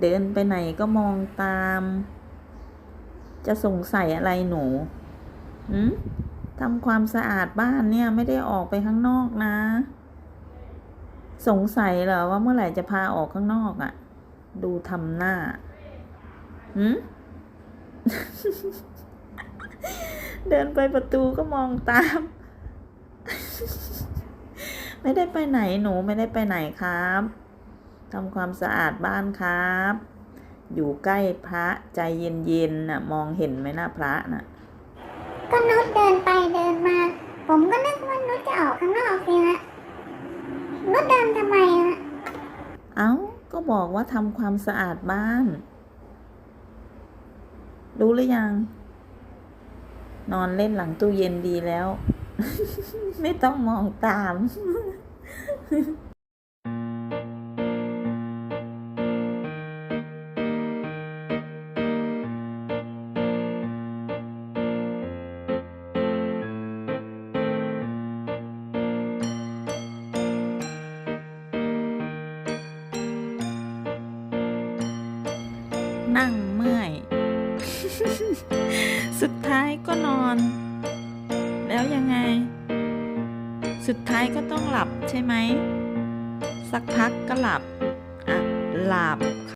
เดินไปไหนก็มองตาม จะสงสัยอะไรหนูหืมทำความสะอาดบ้านเนี่ยไม่ได้ออกไปข้างนอกนะ สงสัยเหรอว่าเมื่อไหร่จะพาออกข้างนอกอะ่ะ ดูทำหน้าหืมเดินไปประตูก็มองตาม ไม่ได้ไปไหนหนูไม่ได้ไปไหนครับ ทำความสะอาดบ้านครับ อยู่ใกล้พระใจเย็นๆน่ะ มองเห็นไหมหน้าพระน่ะ ก็นุชเดินไปเดินมา ผมก็นึกว่านุชจะออกข้างนอกสิฮะนุชเดินทำไมฮะเอ้า ก็บอกว่าทำความสะอาดบ้าน รู้หรือยัง นอนเล่นหลังตู้เย็นดีแล้ว ไม่ต้องมองตาม นั่งเมื่อย สุดท้ายก็นอน แล้วยังไง สุดท้ายก็ต้องหลับใช่ไหม สักพักก็หลับ อะ หลับ